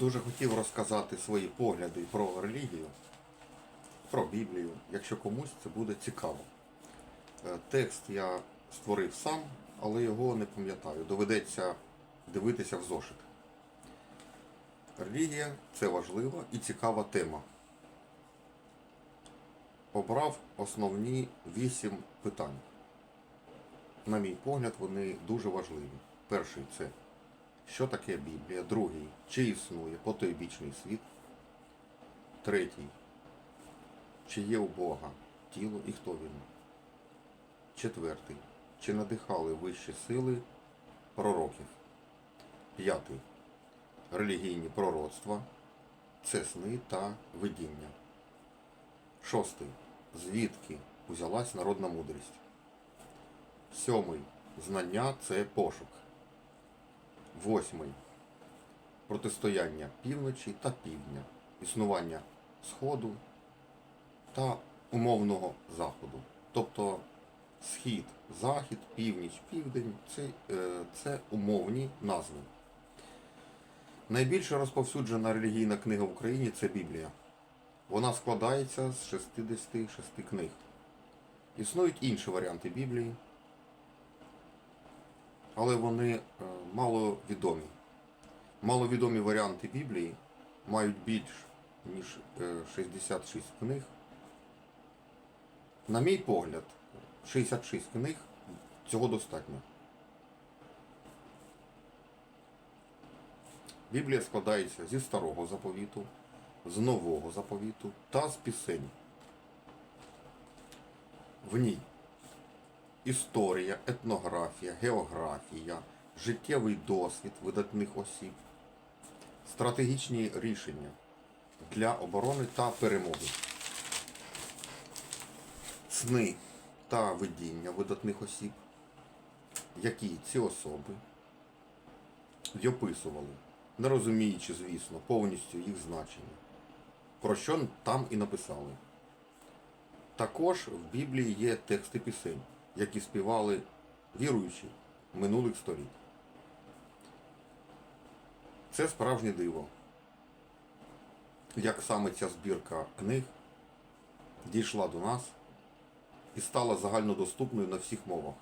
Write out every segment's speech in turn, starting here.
Дуже хотів розказати свої погляди про релігію, про Біблію, якщо комусь це буде цікаво. Е, Текст я створив сам, але його не пам'ятаю. Доведеться дивитися в зошит. Релігія це важлива і цікава тема. Обрав основні вісім питань. На мій погляд, вони дуже важливі. Перший це що таке Біблія? Другий. Чи існує потойбічний світ? Третій. Чи є у Бога тіло і хто він? Четвертий. Чи надихали вищі сили пророків? П'ятий. Релігійні пророцтва, це сни та видіння. Шостий. Звідки узялась народна мудрість? Сьомий. Знання це пошук. Восьмий. Протистояння півночі та півдня. Існування Сходу та умовного Заходу. Тобто схід, захід, північ, південь це, е, це умовні назви. Найбільше розповсюджена релігійна книга в Україні це Біблія. Вона складається з 66 книг. Існують інші варіанти Біблії, але вони е, маловідомі. Маловідомі варіанти Біблії мають більш ніж е, 66 книг. На мій погляд, 66 книг цього достатньо. Біблія складається зі старого заповіту, з нового заповіту та з пісень. В ній історія, етнографія, географія, життєвий досвід видатних осіб, стратегічні рішення для оборони та перемоги, сни та видіння видатних осіб, які ці особи й описували, не розуміючи, звісно, повністю їх значення, про що там і написали. Також в Біблії є тексти пісень, які співали віруючі минулих століть. Це справжнє диво. Як саме ця збірка книг дійшла до нас і стала загальнодоступною на всіх мовах.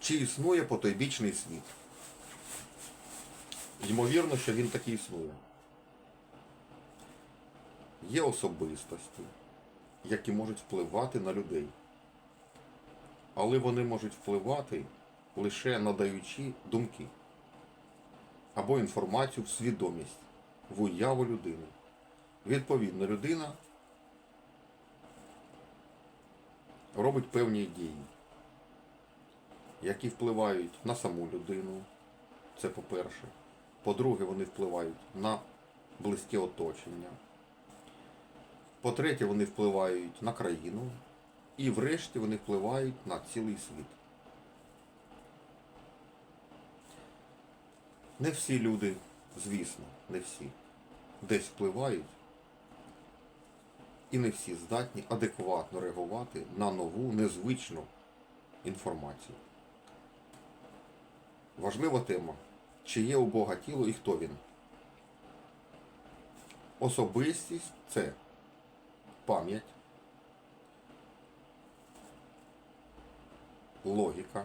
Чи існує потойбічний світ? Ймовірно, що він таки існує. Є особистості, які можуть впливати на людей. Але вони можуть впливати лише надаючи думки або інформацію в свідомість, в уяву людини. Відповідно, людина робить певні дії, які впливають на саму людину. Це по-перше. По-друге, вони впливають на близьке оточення. По-третє, вони впливають на країну. І врешті вони впливають на цілий світ. Не всі люди, звісно, не всі, десь впливають, і не всі здатні адекватно реагувати на нову, незвичну інформацію. Важлива тема, чи є у Бога тіло і хто він. Особистість це пам'ять, логіка,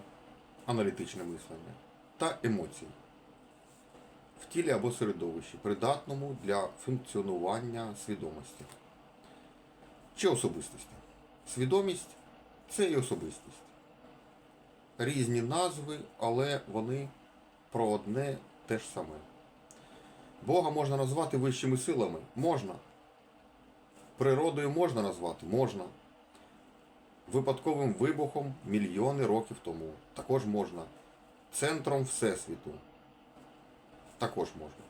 аналітичне мислення та емоції в тілі або середовищі, придатному для функціонування свідомості чи особистості. Свідомість це і особистість. Різні назви, але вони про одне те ж саме. Бога можна назвати вищими силами? Можна. Природою можна назвати? Можна. Випадковим вибухом мільйони років тому. Також можна. Центром Всесвіту. Також можна.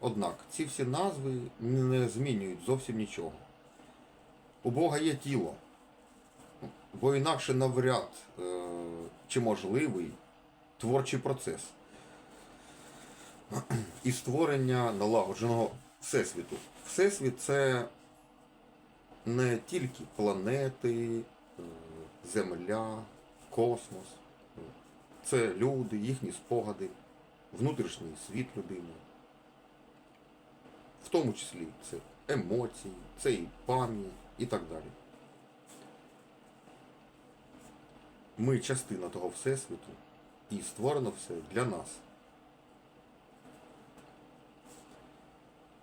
Однак ці всі назви не змінюють зовсім нічого. У Бога є тіло, бо інакше навряд е, чи можливий творчий процес і створення налагодженого Всесвіту. Всесвіт це не тільки планети, е, Земля, космос. Це люди, їхні спогади, внутрішній світ людини. В тому числі це емоції, це і пам'ять і так далі. Ми частина того Всесвіту і створено все для нас.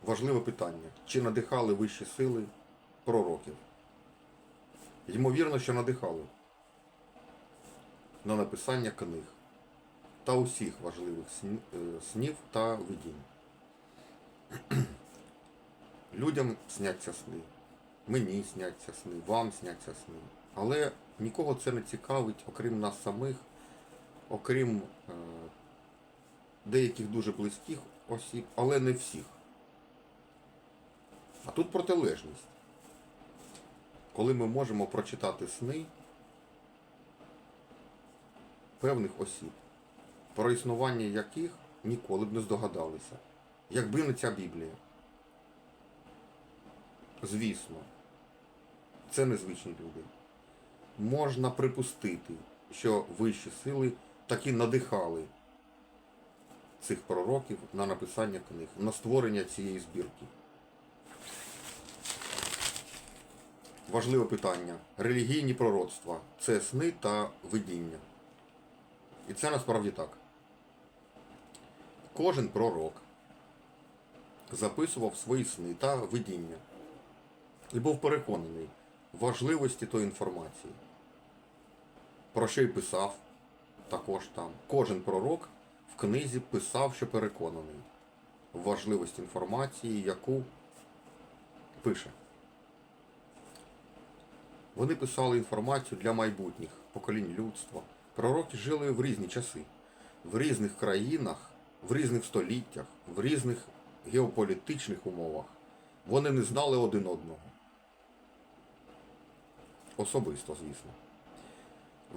Важливе питання. Чи надихали вищі сили пророків? Ймовірно, що надихали на написання книг та усіх важливих е, снів та видінь. Людям сняться сни, мені сняться сни, вам сняться сни. Але нікого це не цікавить, окрім нас самих, окрім е, деяких дуже близьких осіб, але не всіх. А тут протилежність. Коли ми можемо прочитати сни певних осіб, про існування яких ніколи б не здогадалися, якби не ця Біблія. Звісно, це незвичні люди. Можна припустити, що вищі сили таки надихали цих пророків на написання книг, на створення цієї збірки. Важливе питання. Релігійні пророцтва це сни та видіння. І це насправді так. Кожен пророк записував свої сни та видіння і був переконаний в важливості тої інформації. Про що й писав також там. Кожен пророк в книзі писав, що переконаний в важливості інформації, яку пише. Вони писали інформацію для майбутніх поколінь людства. Пророки жили в різні часи, в різних країнах, в різних століттях, в різних геополітичних умовах. Вони не знали один одного. Особисто, звісно.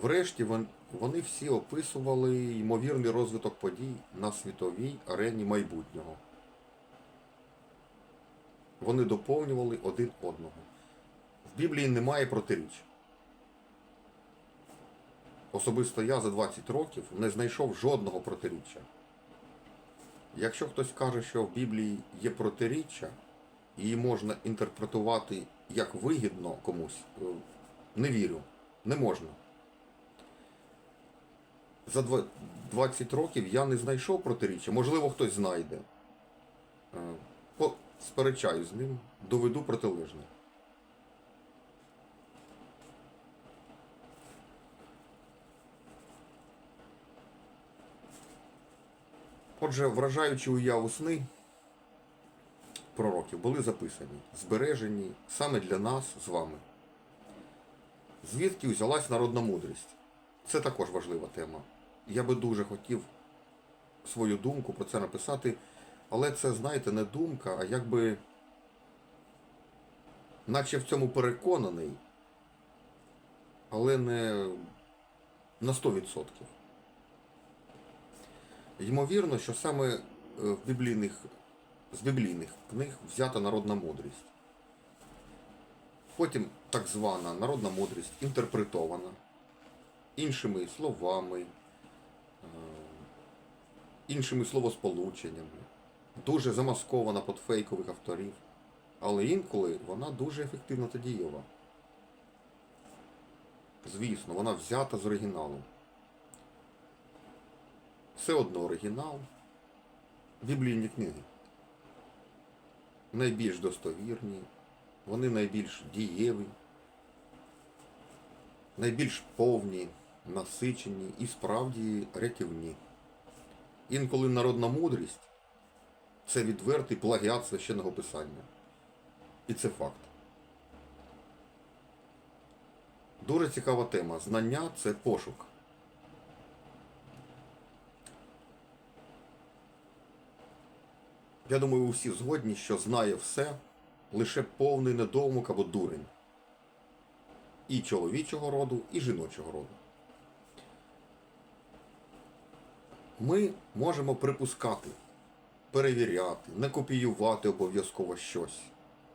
Врешті вони всі описували ймовірний розвиток подій на світовій арені майбутнього. Вони доповнювали один одного. В Біблії немає протиріч. Особисто я за 20 років не знайшов жодного протиріччя. Якщо хтось каже, що в Біблії є протиріччя, її можна інтерпретувати як вигідно комусь, е, не вірю. Не можна. За 20 років я не знайшов протиріччя, можливо, хтось знайде. Е, Сперечаю з ним, доведу протилежне. Отже, вражаючи уяву сни пророків були записані, збережені саме для нас з вами. Звідки взялась народна мудрість? Це також важлива тема. Я би дуже хотів свою думку про це написати, але це, знаєте, не думка, а якби наче в цьому переконаний, але не на 100%. Ймовірно, що саме е, в біблійних, з біблійних книг взята народна мудрість. Потім так звана народна мудрість інтерпретована іншими словами, е, іншими словосполученнями, дуже замаскована під фейкових авторів, але інколи вона дуже ефективна та дієва. Звісно, вона взята з оригіналу. Все одно оригінал. Біблійні книги. Найбільш достовірні, вони найбільш дієві, найбільш повні, насичені і справді рятівні. Інколи народна мудрість це відвертий плагіат священного писання. І це факт. Дуже цікава тема. Знання це пошук. Я думаю, усі згодні, що знає все лише повний недоумок або дурень. І чоловічого роду, і жіночого роду. Ми можемо припускати, перевіряти, не копіювати обов'язково щось,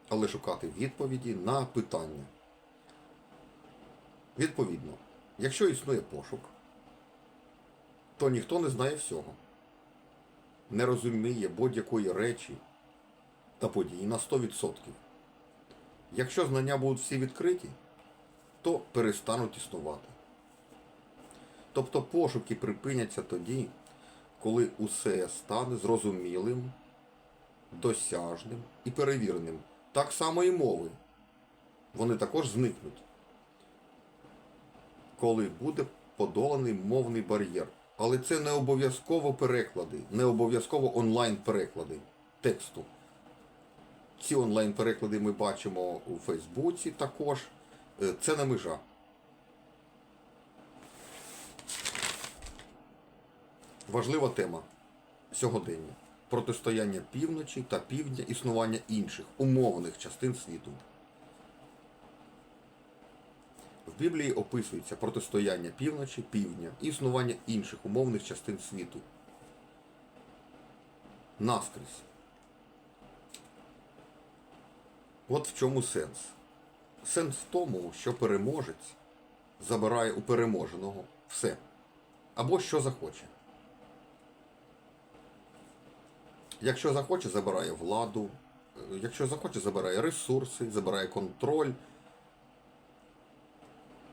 але шукати відповіді на питання. Відповідно, якщо існує пошук, то ніхто не знає всього. Не розуміє будь-якої речі та події на 100%. Якщо знання будуть всі відкриті, то перестануть існувати. Тобто пошуки припиняться тоді, коли усе стане зрозумілим, досяжним і перевіреним. Так само і мови. Вони також зникнуть, коли буде подоланий мовний бар'єр. Але це не обов'язково переклади, не обов'язково онлайн-переклади тексту. Ці онлайн-переклади ми бачимо у Фейсбуці також. Е, Це не межа. Важлива тема сьогодення. Протистояння півночі та півдня існування інших умовних частин світу. В Біблії описується протистояння півночі, півдня і існування інших умовних частин світу. Наскрізь. От в чому сенс. Сенс в тому, що переможець забирає у переможеного все. Або що захоче. Якщо захоче, забирає владу, е, якщо захоче, забирає ресурси, забирає контроль.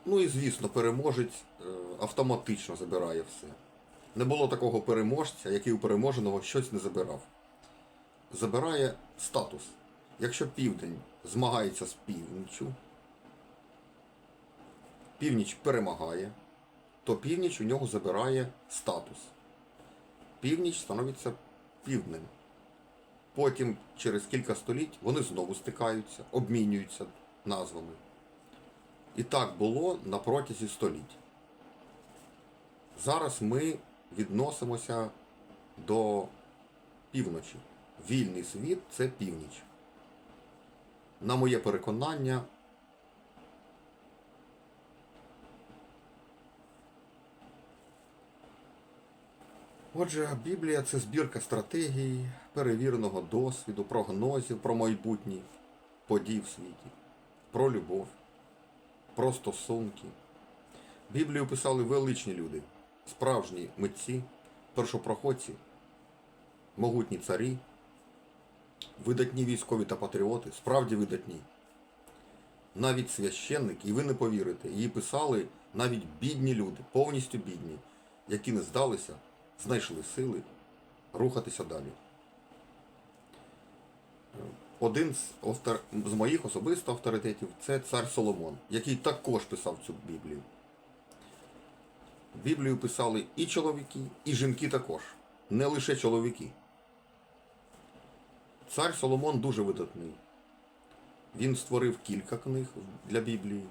Ну і звісно, переможець е, автоматично забирає все. Не було такого переможця, який у переможеного щось не забирав. Забирає статус. Якщо південь змагається з північчю, північ перемагає, то північ у нього забирає статус. Північ становиться півднем. Потім, через кілька століть, вони знову стикаються, обмінюються назвами. І так було на протязі століть. Зараз ми відносимося до півночі. Вільний світ це північ. На моє переконання, Отже, Біблія це збірка стратегій, перевіреного досвіду, прогнозів про майбутні події в світі, про любов, про стосунки. Біблію писали величні люди, справжні митці, першопроходці, могутні царі, видатні військові та патріоти, справді видатні. Навіть священники, і ви не повірите, її писали навіть бідні люди, повністю бідні, які не здалися, знайшли сили рухатися далі. Один з, автор... з моїх особисто авторитетів це цар Соломон, який також писав цю Біблію. Біблію писали і чоловіки, і жінки також, не лише чоловіки. Цар Соломон дуже видатний. Він створив кілька книг для Біблії.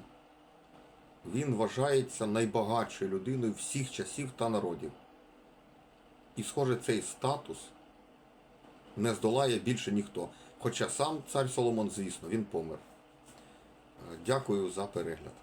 Він вважається найбагатшою людиною всіх часів та народів. І, схоже, цей статус не здолає більше ніхто. Хоча сам цар Соломон, звісно, він помер. Е, Дякую за перегляд.